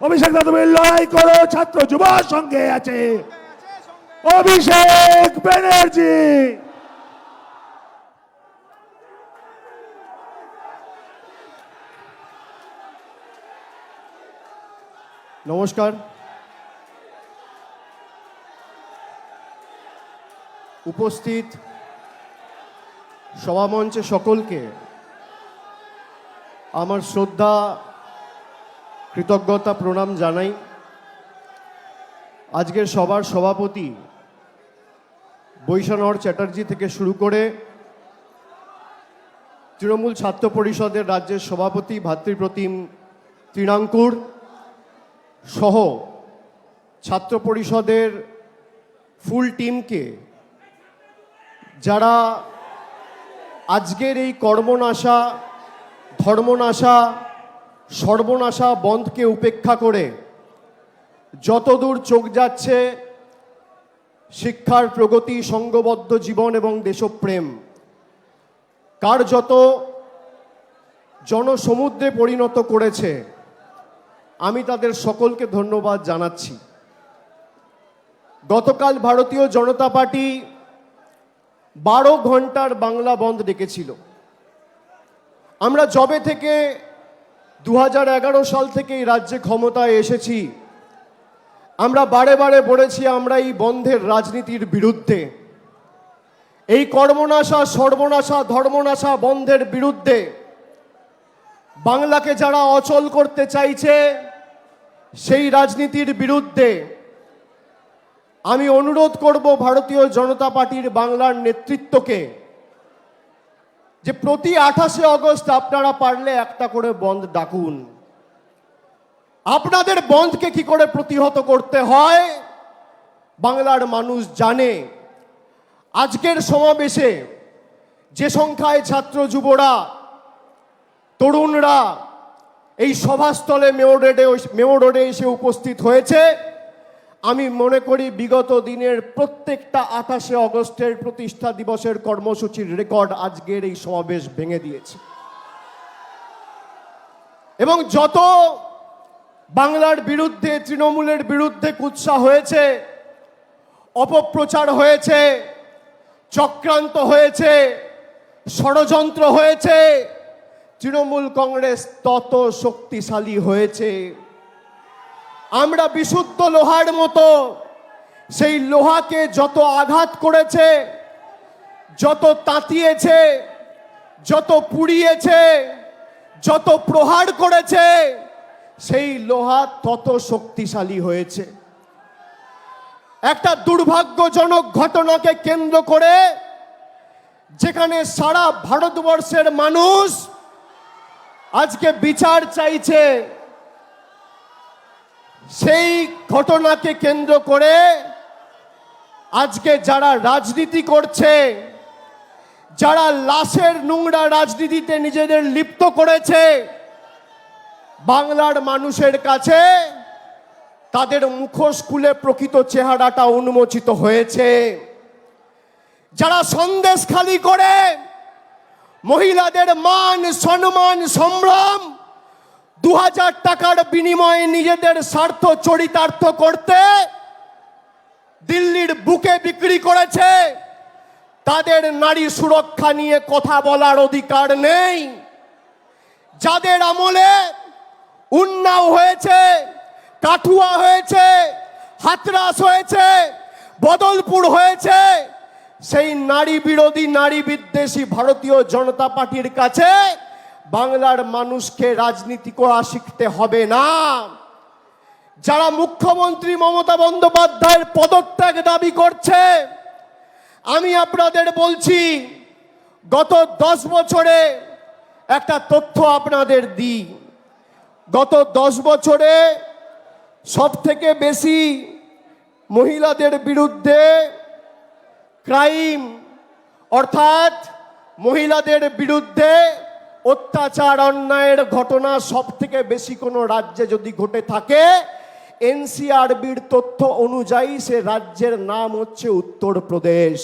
অভিষেক দা, তুমি লড়াই করো, ছাত্র যুব সঙ্গে আছে। অভিষেক ব্যানার্জি। নমস্কার। উপস্থিত সভামঞ্চে সকলকে আমার শ্রদ্ধা কৃতজ্ঞতা প্রণাম জানাই। আজকের সবার সভাপতি বৈশানহর চ্যাটার্জি থেকে শুরু করে তৃণমূল ছাত্র পরিষদের রাজ্যের সভাপতি ভাতৃপ্রতিম তৃণাঙ্কুর সহ ছাত্র পরিষদের ফুল টিমকে যারা আজকের এই কর্মনাশা, ধর্মনাশা সর্বনাশা বন্ধকে উপেক্ষা করে যতদূর চোখ যাচ্ছে, শিক্ষার প্রগতি, সঙ্গবদ্ধ জীবন এবং দেশপ্রেম। কার যত জনসমুদ্রে পরিণত করেছে, আমি তাদের সকলকে ধন্যবাদ জানাচ্ছি। গতকাল ভারতীয় জনতা পার্টি বারো ঘণ্টার বাংলা বন্ধ ডেকেছিল। আমরা জবে থেকে দু হাজার এগারো সাল থেকে এই রাজ্যে ক্ষমতায় এসেছি। আমরা বারে বারে বলেছি, আমরা এই বন্ধের রাজনীতির বিরুদ্ধে। এই কর্মনাশা, সর্বনাশা, ধর্মনাশা বন্ধের বিরুদ্ধে বাংলাকে যারা অচল করতে চাইছে, সেই রাজনীতির বিরুদ্ধে আমি অনুরোধ করব ভারতীয় জনতা পার্টির বাংলার নেতৃত্বকে যে প্রতি আঠাশে অগস্ট আপনারা পারলে একটা করে বন্ধ ডাকুন। আপনাদের বন্ধকে কি করে প্রতিহত করতে হয়? বাংলার মানুষ জানে। আজকের সমাবেশে যে সংখ্যায় ছাত্র যুবরা, তরুণরা এই সভাস্থলে মেয়র রোডে মেয়র রোডে এসে উপস্থিত হয়েছে আমি মনে করি বিগত দিনের প্রত্যেকটা আঠাশে অগস্টের প্রতিষ্ঠা দিবসের কর্মসূচির রেকর্ড আজকের এই সমাবেশ ভেঙে দিয়েছে। এবং যত বাংলার বিরুদ্ধে, তৃণমূলের বিরুদ্ধে কুৎসা হয়েছে, অপপ্রচার হয়েছে, চক্রান্ত হয়েছে, ষড়যন্ত্র হয়েছে, তৃণমূল কংগ্রেস তত শক্তিশালী হয়েছে। আমরা বিশুদ্ধ লোহার মতো। সেই লোহাকে যত আঘাত করেছে, যত তাঁতিয়েছে, যত পুড়িয়েছে, যত প্রহার করেছে, সেই লোহা তত শক্তিশালী হয়েছে। একটা দুর্ভাগ্যজনক ঘটনাকে কেন্দ্র করে যেখানে সারা ভারতবর্ষের মানুষ আজকে বিচার চাইছে। সেই ঘটনাকে কেন্দ্র করে আজকে যারা রাজনীতি করছে, যারা লাশের নোংরা রাজনীতিতে নিজেদের লিপ্ত করেছে, বাংলার মানুষের কাছে তাদের মুখোশ খুলে প্রকৃত চেহারাটা উন্মোচিত হয়েছে। যারা সন্দেশ খালি করে, মহিলাদের মান, সম্মান, সম্ভ্রম দু হাজার টাকার বিনিময়ে নিজেদের স্বার্থ চরিতার্থ করতে দিল্লির বুকে বিক্রি করেছে। তাদের নারী সুরক্ষা নিয়ে কথা বলার অধিকার নেই। যাদের আমলে উন্নাও হয়েছে, কাঠুয়া হয়েছে, হাতরাস হয়েছে, বদলপুর হয়েছে, সেই নারী বিরোধী, নারী বিদ্বেষী ভারতীয় জনতা পার্টির কাছে বাংলার মানুষকে রাজনীতি করা শিখতে হবে না। যারা মুখ্যমন্ত্রী মমতা বন্দ্যোপাধ্যায়ের পদত্যাগ দাবি করছে, আমি আপনাদের বলছি, গত দশ বছরে একটা তথ্য আপনাদের দিই। গত দশ বছরে সব থেকে বেশি মহিলাদের বিরুদ্ধে ক্রাইম, অর্থাৎ মহিলাদের বিরুদ্ধে অত্যাচার, অন্যায়ের ঘটনা সব থেকে বেশি কোনো রাজ্যে যদি ঘটে থাকে, এনসিআরবির তথ্য অনুযায়ী সে রাজ্যের নাম হচ্ছে উত্তরপ্রদেশ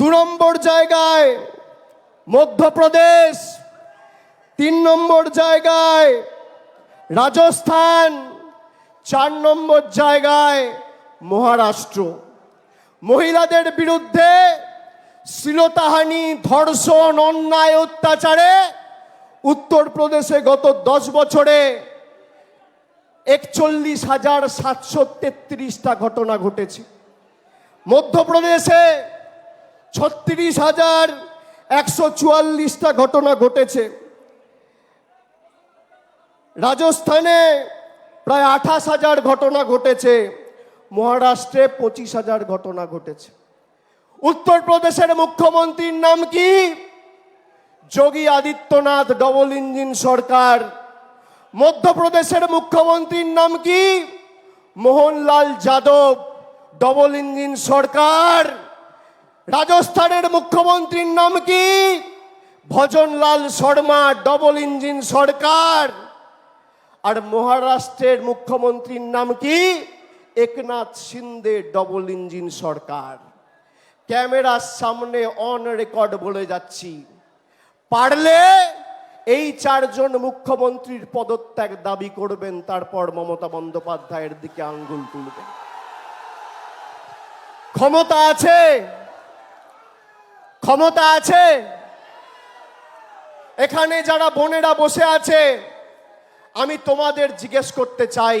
দু নম্বর জায়গায় মধ্যপ্রদেশ, তিন নম্বর জায়গায় রাজস্থান, চার নম্বর জায়গায় মহারাষ্ট্র। মহিলাদের বিরুদ্ধে শ্লীলতাহানি, ধর্ষণ, অন্যায়, অত্যাচারে উত্তরপ্রদেশে গত দশ বছরে একচল্লিশ হাজার সাতশো তেত্রিশটা ঘটনা ঘটেছে। মধ্যপ্রদেশে ছত্রিশ হাজার একশো চুয়াল্লিশটা ঘটনা ঘটেছে। রাজস্থানে প্রায় আঠাশ হাজার ঘটনা ঘটেছে। মহারাষ্ট্রে পঁচিশ হাজার ঘটনা ঘটেছে। উত্তরপ্রদেশের মুখ্যমন্ত্রীর নাম কি? যোগী আদিত্যনাথ ডবল ইঞ্জিন সরকার। মধ্যপ্রদেশের মুখ্যমন্ত্রীর নাম কি? মোহনলাল যাদব ডবল ইঞ্জিন সরকার। রাজস্থানের মুখ্যমন্ত্রীর নাম কি? ভজনলাল শর্মা ডবল ইঞ্জিন সরকার। আর মহারাষ্ট্রের মুখ্যমন্ত্রীর নাম কি? একনাথ সিন্দে ডবল ইঞ্জিন সরকার। ক্যামেরার সামনে অন রেকর্ড বলে যাচ্ছি। পারলে এই চারজন মুখ্যমন্ত্রীর পদত্যাগ দাবি করবেন, তারপর মমতা বন্দ্যোপাধ্যায়ের দিকে আঙ্গুল তুলবেন। ক্ষমতা আছে? ক্ষমতা আছে? এখানে যারা বোনেরা বসে আছে, আমি তোমাদের জিজ্ঞেস করতে চাই।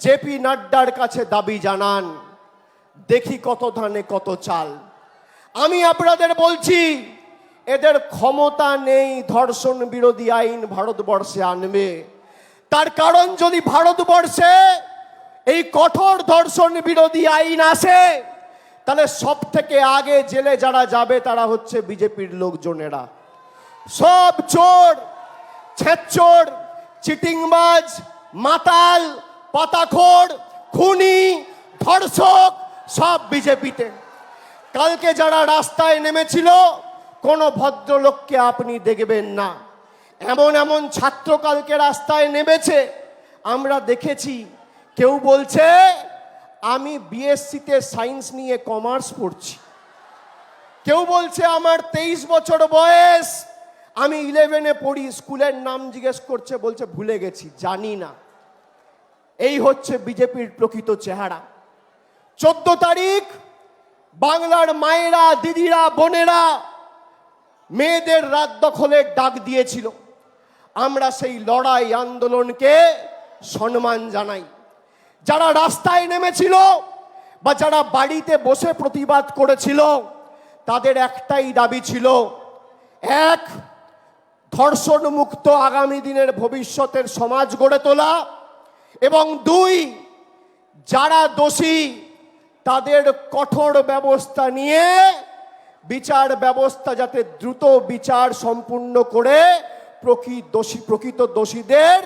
জেপি নাড্ডার কাছে দাবি জানান, দেখি কত ধানে কত চাল। আমি আপনাদের বলছি, এদের ক্ষমতা নেই ধর্ষণ বিরোধী আইন ভারতবর্ষে আনবে। তার কারণ যদি ভারতবর্ষে এই কঠোর ধর্ষণ বিরোধী আইন আসে, তাহলে সব থেকে আগে জেলে যারা যাবে তারা হচ্ছে বিজেপির লোকজনেরা। সব চোর ছেচ্চোর চিটিংবাজ, মাতাল পাতাখোর, খুনি, ধর্ষক, সব বিজেপিতে। কালকে যারা রাস্তায় নেমেছিল, কোনো ভদ্রলোককে আপনি দেখবেন না। এমন এমন ছাত্র কালকে রাস্তায় নেমেছে, আমরা দেখেছি। কেউ বলছে, আমি বিএসসিতে সায়েন্স নিয়ে কমার্স পড়ছি। কেউ বলছে, আমার তেইশ বছর বয়স, আমি ইলেভেনে পড়ি। স্কুলের নাম জিজ্ঞেস করছে, বলছে, ভুলে গেছি, জানি না। এই হচ্ছে বিজেপির প্রকৃত চেহারা। চোদ্দ তারিখ, বাংলার মায়েরা, দিদিরা, বোনেরা মেয়েদের রাত দখলের ডাক দিয়েছিল। আমরা সেই লড়াই আন্দোলনকে সম্মান জানাই। যারা রাস্তায় নেমেছিল বা যারা বাড়িতে বসে প্রতিবাদ করেছিল, তাদের একটাই দাবি ছিল, এক ধর্ষণ মুক্ত আগামী দিনের ভবিষ্যতের সমাজ গড়ে তোলা। এবং দুই, যারা দোষী, তাদের কঠোর ব্যবস্থা নিয়ে বিচার ব্যবস্থা যাতে দ্রুত বিচার সম্পূর্ণ করে প্রকৃত দোষী, প্রকৃত দোষীদের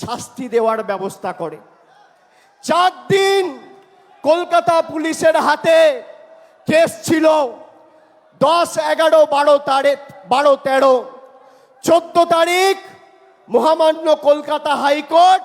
শাস্তি দেওয়ার ব্যবস্থা করে। চার দিন কলকাতা পুলিশের হাতে কেস ছিল দশ, এগারো, বারো তারিখ, বারো, তেরো। চোদ্দ তারিখ মহামান্য কলকাতা হাইকোর্ট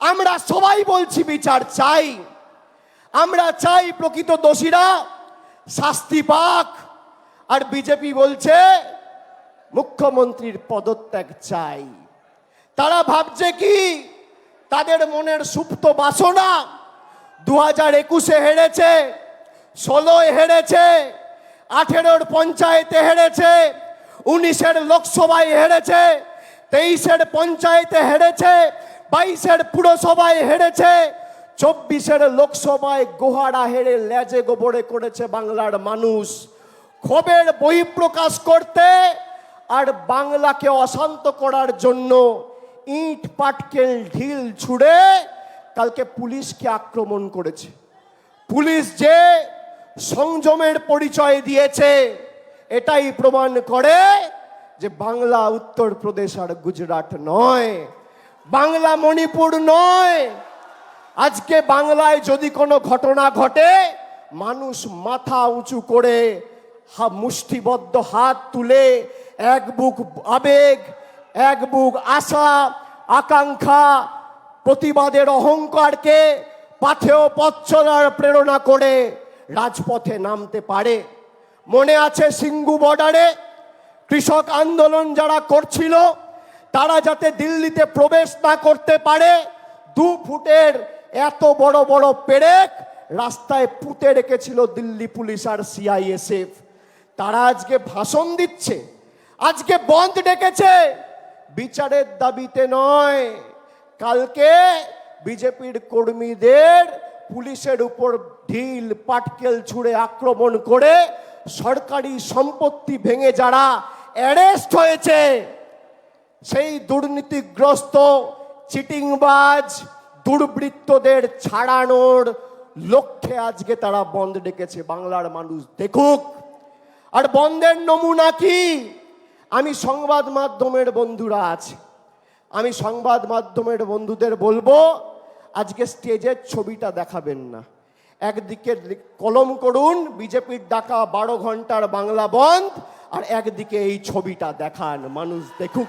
আমরা সবাই বলছি বিচার চাই। আমরা চাই প্রকৃত দোষীরা শাস্তি পাক। আর বিজেপি বলছে, মুখ্যমন্ত্রীর পদত্যাগ চাই। তারা ভাবছে কি? তাদের মনের সুপ্ত বাসনা দু হাজার একুশে হেরেছে, ষোলোয় হেরেছে, আঠেরোর পঞ্চায়েতে হেরেছে, উনিশের লোকসভায় হেরেছে, তেইশের পঞ্চায়েতে হেরেছে বাইশের পুরসভায় হেরেছে, চব্বিশের লোকসভায় গোহারা হেরে লেজে গোবরে করেছে বাংলার মানুষ। ক্ষোভের বহিঃপ্রকাশ করতে আর বাংলাকে অশান্ত করার জন্য ইট, পাটকেল, ঢিল ছুড়ে কালকে পুলিশকে আক্রমণ করেছে। পুলিশ যে সংযমের পরিচয় দিয়েছে, এটাই প্রমাণ করে যে বাংলা, উত্তরপ্রদেশ আর গুজরাট নয়। বাংলা মণিপুর নয়। আজকে বাংলায় যদি কোনো ঘটনা ঘটে, মানুষ মাথা উঁচু করে মুষ্টিবদ্ধ হাত তুলে, এক বুক আবেগ, এক বুক আশা, আকাঙ্ক্ষা, প্রতিবাদের অহংকারকে পাথেও পথ চলার প্রেরণা করে রাজপথে নামতে পারে। মনে আছে সিঙ্গু বর্ডারে কৃষক আন্দোলন যারা করছিল তারা যাতে দিল্লিতে প্রবেশ না করতে পারে, দু ফুটের এত বড় বড় পেরেক রাস্তায় পুঁতে রেখেছিল দিল্লি পুলিশ আর সিআইএসএফ। তারা আজকে ভাষণ দিচ্ছে, আজকে বন্ধ ডেকেছে। বিচারের দাবিতে নয়, কালকে বিজেপির কর্মীদের পুলিশের উপর ঢিল, পাটকেল ছুঁড়ে আক্রমণ করে সরকারি সম্পত্তি ভেঙে যারা অ্যারেস্ট হয়েছে। সেই দুর্নীতিগ্রস্ত, চিটিংবাজ, দুর্বৃত্তদের ছাড়ানোর লক্ষ্যে আজকে তারা বন্ধ ডেকেছে বাংলার মানুষ। দেখুক, আর বন্ধের নমুনা কি? আমি সংবাদ মাধ্যমের বন্ধুরা আছে। আমি সংবাদ মাধ্যমের বন্ধুদের বলব, আজকে স্টেজের ছবিটা দেখাবেন না। একদিকে কলম করুন, বিজেপির ডাকা বারো ঘণ্টার বাংলা বন্ধ, আর একদিকে এই ছবিটা দেখান মানুষ। দেখুক।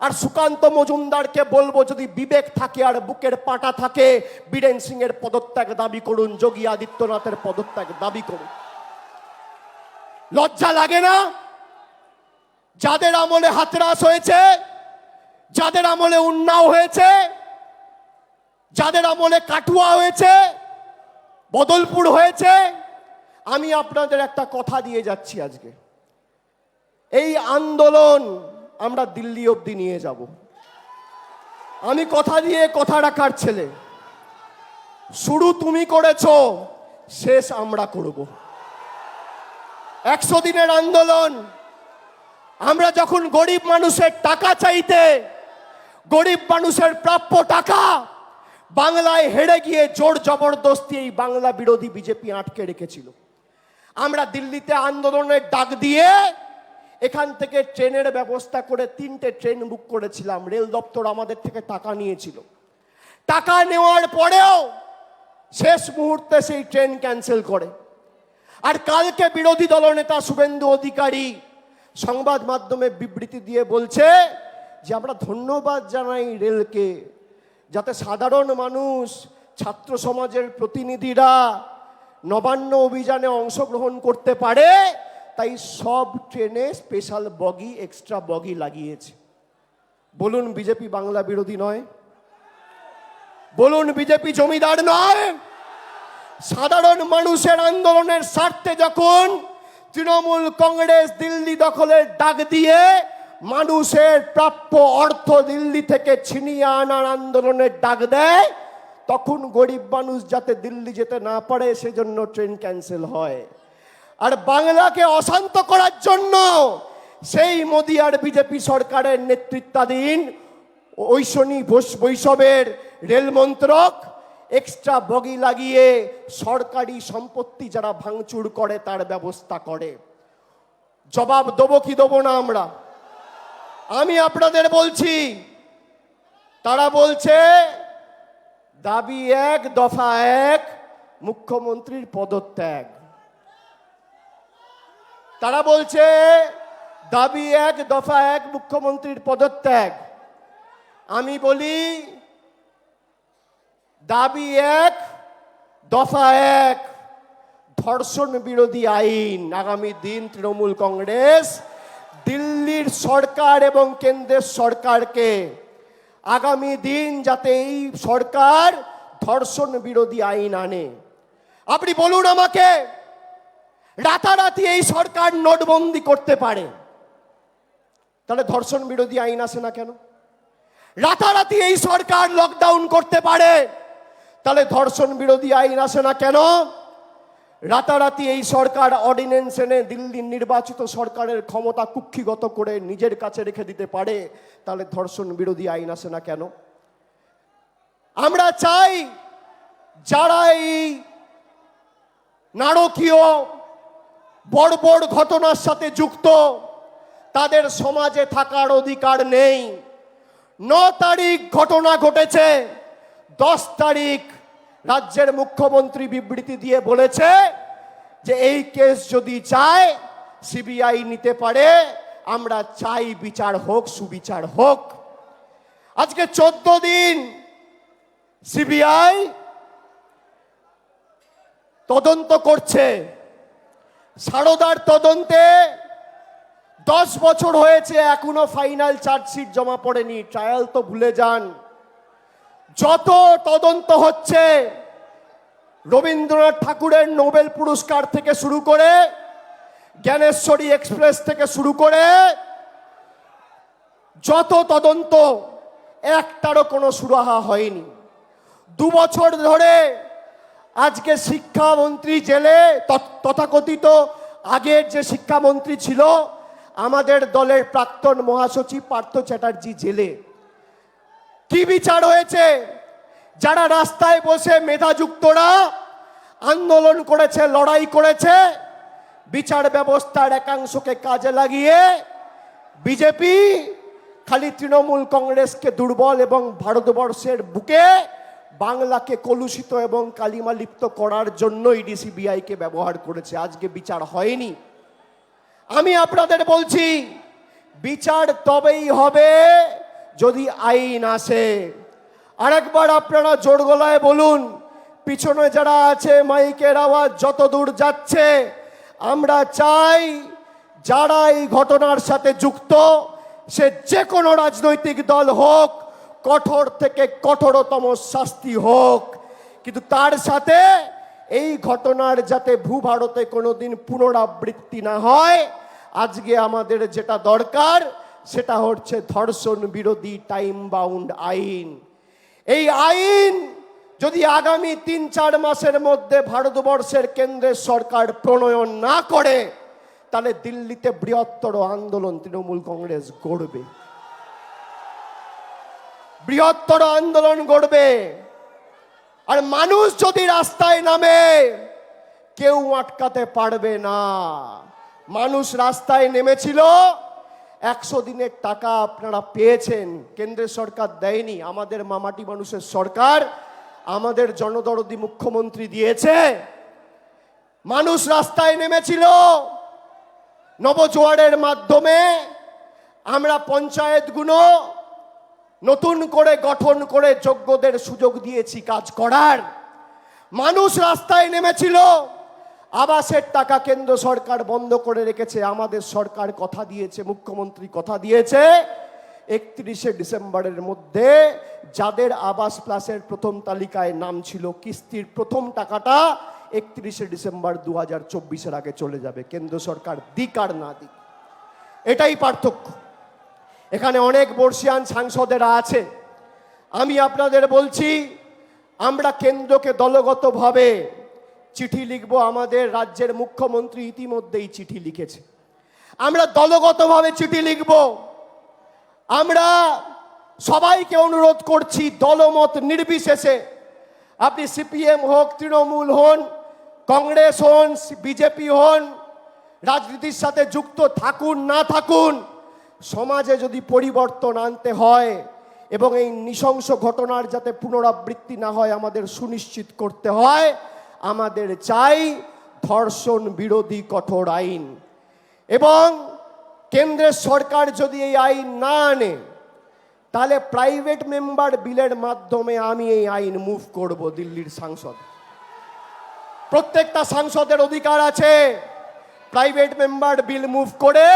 আর সুকান্ত মজুমদারকে বলব, যদি বিবেক থাকে আর বুকের পাটা থাকে, বীরেন সিং এর পদত্যাগ দাবি করুন, যোগী আদিত্যনাথের পদত্যাগ দাবি করুন। লজ্জা লাগে না? যাদের আমলে হাতরাস হয়েছে, যাদের আমলে উন্নাও হয়েছে, যাদের আমলে কাটুয়া হয়েছে, বদলপুর হয়েছে, আমি আপনাদের একটা কথা দিয়ে যাচ্ছি আজকে। এই আন্দোলন আমরা দিল্লি অবধি নিয়ে যাব। আমি কথা দিয়ে কথা রাখার ছেলে। শুরু তুমি করেছ, শেষ আমরা করব। একশো দিনের আন্দোলন, আমরা যখন গরিব মানুষের টাকা চাইতে, গরিব মানুষের প্রাপ্য টাকা, বাংলায় হেরে গিয়ে জোর জবরদস্তি এই বাংলা বিরোধী বিজেপি আটকে রেখেছিল। আমরা দিল্লিতে আন্দোলনের ডাক দিয়ে এখান থেকে ট্রেনের ব্যবস্থা করে তিনটে ট্রেন বুক করেছিলাম। রেল দপ্তর আমাদের থেকে টাকা নিয়েছিল। টাকা নেওয়ার পরেও শেষ মুহূর্তে সেই ট্রেন ক্যান্সেল করে। আর কালকে বিরোধী দলনেতা শুভেন্দু অধিকারী সংবাদ মাধ্যমে বিবৃতি দিয়ে বলছে যে, আমরা ধন্যবাদ জানাই রেলকে, যাতে সাধারণ মানুষ, ছাত্র সমাজের প্রতিনিধিরা নবান্ন অভিযানে অংশগ্রহণ করতে পারে। তাই সব ট্রেনে স্পেশাল বগি এক্সট্রা বগি লাগিয়েছে। বলুন বিজেপি বাংলা বিরোধী নয়। বলুন বিজেপি জমিদার নয়। সাধারণ মানুষের আন্দোলনের স্বার্থে যখন তৃণমূল কংগ্রেস দিল্লি দখলের ডাক দিয়ে মানুষের প্রাপ্য অর্থ দিল্লি থেকে ছিনিয়ে আনার আন্দোলনের ডাক দেয়, তখন গরিব মানুষ যাতে দিল্লি যেতে না পারে, সেজন্য ট্রেন ক্যান্সেল হয়। আর বাংলাকে অশান্ত করার জন্য সেই মোদি আর বিজেপি সরকারের নেতৃত্বাধীন ঐশনী বৈশ- বৈষবের রেল মন্ত্রক এক্সট্রা বগি লাগিয়ে সরকারি সম্পত্তি যারা ভাঙচুর করে তার ব্যবস্থা করে। জবাব দেবো কি দেবো না আমরা? আমি আপনাদের বলছি, তারা বলছে, দাবি এক, দফা এক, মুখ্যমন্ত্রীর পদত্যাগ। তারা বলছে, দাবি এক, দফা এক, মুখ্যমন্ত্রীর পদত্যাগ। আমি বলি, দাবি এক, দফা এক, ধর্ষণ বিরোধী আইন। আগামী দিন তৃণমূল কংগ্রেস দিল্লির সরকার এবং কেন্দ্রের সরকারকে আগামী দিন যাতে এই সরকার ধর্ষণ বিরোধী আইন আনে। আপনি বলুন আমাকে রাতারাতি এই সরকার নোটবন্দি করতে পারে। তাহলে ধর্ষণ বিরোধী আইন আসে না কেন? রাতারাতি এই সরকার লকডাউন করতে পারে। তাহলে ধর্ষণ বিরোধী আইন আসে না কেন? রাতারাতি এই সরকার অর্ডিন্যান্স এনে দিল্লির নির্বাচিত সরকারের ক্ষমতা কুক্ষিগত করে নিজের কাছে রেখে দিতে পারে। তাহলে ধর্ষণ বিরোধী আইন আসে না কেন? আমরা চাই যারা এই নারকীয় বড় বড় ঘটনার সাথে যুক্ত। তাদের সমাজে থাকার অধিকার নেই। ন তারিখ ঘটনা ঘটেছে। দশ তারিখ রাজ্যের মুখ্যমন্ত্রী বিবৃতি দিয়ে বলেছে যে এই কেস যদি চায়, সিবিআই নিতে পারে। আমরা চাই বিচার হোক, সুবিচার হোক। আজকে চোদ্দ দিন সিবিআই তদন্ত করছে। সারদার তদন্তে দশ বছর হয়েছে, এখনও ফাইনাল চার্জশিট জমা পড়েনি। ট্রায়াল তো ভুলে যান। যত তদন্ত হচ্ছে, রবীন্দ্রনাথ ঠাকুরের নোবেল পুরস্কার থেকে শুরু করে, জ্ঞানেশ্বরী এক্সপ্রেস থেকে শুরু করে, যত তদন্ত, একটারও কোনো সুরাহা হয়নি। দু বছর ধরে আজকে শিক্ষামন্ত্রী জেলে তথ- তথাকথিত আগের যে শিক্ষামন্ত্রী ছিল, আমাদের দলের প্রাক্তন মহাসচিব পার্থ চ্যাটার্জি জেলে। কি বিচার হয়েছে? যারা রাস্তায় বসে মেধাযুক্তরা আন্দোলন করেছে, লড়াই করেছে, বিচার ব্যবস্থার একাংশকে কাজে লাগিয়ে বিজেপি খালি তৃণমূল কংগ্রেসকে দুর্বল এবং ভারতবর্ষের বুকে বাংলাকে কলুষিত এবং কালিমা লিপ্ত করার জন্য ইডিসিবিআইকে ব্যবহার করেছে। আজকে বিচার হয়নি। আমি আপনাদের বলছি, বিচার তবেই হবে যদি আইন আসে। আরেকবার আপনারা জোর গলায় বলুন, পিছনে যারা আছে, মাইকের আওয়াজ যত দূর যাচ্ছে, আমরা চাই যারা এই ঘটনার সাথে যুক্ত, সে যে কোনো রাজনৈতিক দল হোক কঠোর থেকে কঠোরতম শাস্তি হোক। কিন্তু তার সাথে এই ঘটনার যাতে ভূভারতে কোনোদিন পুনরাবৃত্তি না হয়, আজকে আমাদের যেটা দরকার, সেটা হচ্ছে ধর্ষণ বিরোধী টাইম বাউন্ড আইন। এই আইন যদি আগামী তিন চার মাসের মধ্যে ভারতবর্ষের কেন্দ্রের সরকার প্রণয়ন না করে, তাহলে দিল্লিতে বৃহত্তর আন্দোলন তৃণমূল কংগ্রেস গড়বে। বৃহত্তর আন্দোলন গড়বে। আর মানুষ যদি রাস্তায় নামে, কেউ আটকাতে পারবে না। মানুষ রাস্তায় নেমেছিল, একশো দিনের টাকা আপনারা পেয়েছেন। কেন্দ্রের সরকার দেয়নি, আমাদের মামাটি মানুষের সরকার আমাদের জনদরদি মুখ্যমন্ত্রী দিয়েছে। মানুষ রাস্তায় নেমেছিল, নবজোয়ারের মাধ্যমে আমরা পঞ্চায়েতগুলো নতুন করে গঠন করে যোগ্যদের সুযোগ দিয়েছি কাজ করার। মানুষ রাস্তায় নেমেছিল। আবাসের টাকা কেন্দ্র সরকার বন্ধ করে রেখেছে। আমাদের সরকার কথা দিয়েছে, মুখ্যমন্ত্রী কথা দিয়েছে। একত্রিশে ডিসেম্বরের মধ্যে যাদের আবাস প্লাসের প্রথম তালিকায় নাম ছিল, কিস্তির প্রথম টাকাটা একত্রিশে ডিসেম্বর দু হাজার আগে চলে যাবে। কেন্দ্র সরকার দিক আর না দিক। এটাই পার্থক্য। এখানে অনেক বর্ষিয়ান সাংসদেরা আছে। আমি আপনাদের বলছি, আমরা কেন্দ্রকে দলগতভাবে চিঠি লিখব, আমাদের রাজ্যের মুখ্যমন্ত্রী ইতিমধ্যেই চিঠি লিখেছে। আমরা দলগতভাবে চিঠি লিখব। আমরা সবাইকে অনুরোধ করছি, দলমত নির্বিশেষে আপনি সিপিএম হোক, তৃণমূল হন, কংগ্রেস হন, বিজেপি হন, রাজনীতির সাথে যুক্ত থাকুন, না থাকুন সমাজে যদি পরিবর্তন আনতে হয় এবং এই নৃশংস ঘটনার যাতে পুনরাবৃত্তি না হয়, আমাদের সুনিশ্চিত করতে হয়, আমাদের চাই ধর্ষণ বিরোধী কঠোর আইন। এবং কেন্দ্রের সরকার যদি এই আইন না আনে, তাহলে প্রাইভেট মেম্বার বিলের মাধ্যমে আমি এই আইন মুভ করব দিল্লির সাংসদ। প্রত্যেকটা সাংসদের অধিকার আছে, প্রাইভেট মেম্বার বিল মুভ করে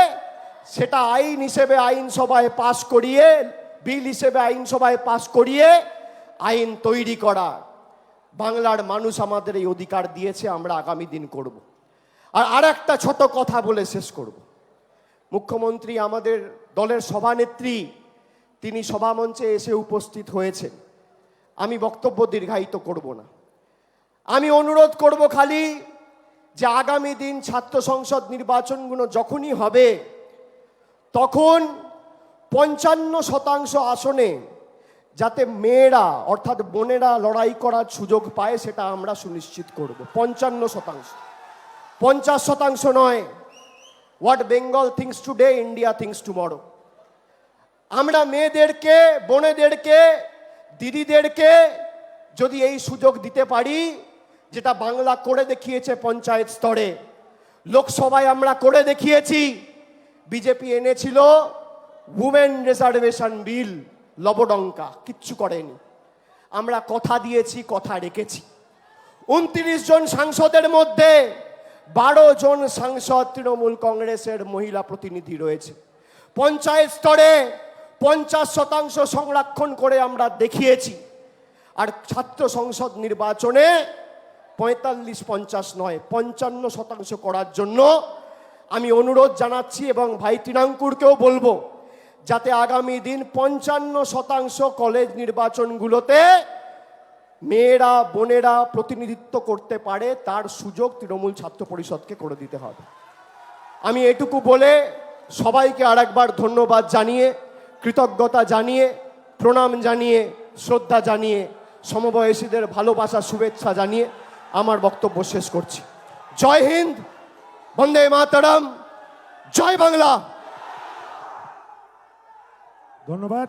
সেটা আইন হিসেবে আইনসভায় পাশ করিয়ে, বিল হিসেবে আইনসভায় পাশ করিয়ে আইন তৈরি করা। বাংলার মানুষ আমাদের এই অধিকার দিয়েছে, আমরা আগামী দিন করব। আর আর একটা ছোট কথা বলে শেষ করব। মুখ্যমন্ত্রী আমাদের দলের সভানেত্রী, তিনি সভামঞ্চে এসে উপস্থিত হয়েছেন। আমি বক্তব্য দীর্ঘায়িত করব না। আমি অনুরোধ করব খালি যে আগামী দিন ছাত্র সংসদ নির্বাচনগুলো যখনই হবে তখন পঞ্চান্ন শতাংশ আসনে যাতে মেয়েরা, অর্থাৎ বোনেরা লড়াই করার সুযোগ পায়, সেটা আমরা সুনিশ্চিত করব। পঞ্চান্ন শতাংশ। পঞ্চাশ শতাংশ নয়। What Bengal thinks today India thinks tomorrow আমরা মেয়েদেরকে, বোনেদেরকে, দিদিদেরকে যদি এই সুযোগ দিতে পারি, যেটা বাংলা করে দেখিয়েছে পঞ্চায়েত স্তরে, লোকসভায় আমরা করে দেখিয়েছি বিজেপি এনেছিল উমেন রিজার্ভেশন বিল লবডঙ্কা, কিচ্ছু করেনি। আমরা কথা দিয়েছি, কথা রেখেছি। উনত্রিশ জন সাংসদের মধ্যে বারো জন সাংসদ তৃণমূল কংগ্রেসের মহিলা প্রতিনিধি রয়েছে। পঞ্চায়েত স্তরে পঞ্চাশ শতাংশ সংরক্ষণ করে আমরা দেখিয়েছি। আর ছাত্র সংসদ নির্বাচনে পঁয়তাল্লিশ পঞ্চাশ নয়, পঞ্চান্ন শতাংশ করার জন্য আমি অনুরোধ জানাচ্ছি এবং ভাই তৃণাঙ্কুরকেও বলব, যাতে আগামী দিন পঞ্চান্ন শতাংশ কলেজ নির্বাচনগুলোতে মেয়েরা, বোনেরা প্রতিনিধিত্ব করতে পারে, তার সুযোগ তৃণমূল ছাত্র পরিষদকে করে দিতে হবে। আমি এটুকু বলে সবাইকে আরেকবার ধন্যবাদ জানিয়ে, কৃতজ্ঞতা জানিয়ে, প্রণাম জানিয়ে, শ্রদ্ধা জানিয়ে, সমবয়সীদের ভালোবাসা, শুভেচ্ছা জানিয়ে আমার বক্তব্য শেষ করছি। জয় হিন্দ! বন্দে মাতারাম জয় বাংলা। ধন্যবাদ।